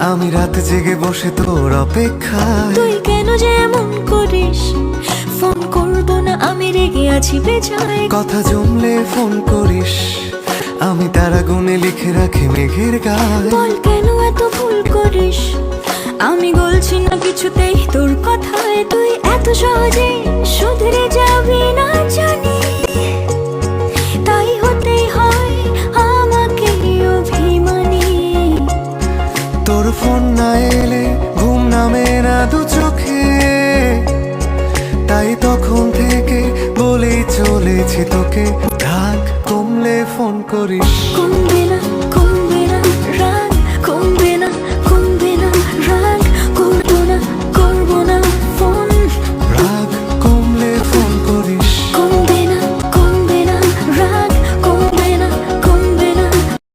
আমি রাত জেগে বসে তোর অপেক্ষায়। তুই কেন যে এমন করিস? ফোন করব না আমি রেগে আছি বেজায় কথা জমলে ফোন করিস। আমি তারা গুনে লিখে রাখি মেঘের গায়ে। বল কেন এত ভুল করিস? আমি বলছি না কিছুতেই তোর কথায়। তুই এত সহজে এলে ঘুম নামে না দু চোখে। তাই তখন থেকে বলে চলেছি তোকে। ঢাক কমলে ফোন করিস।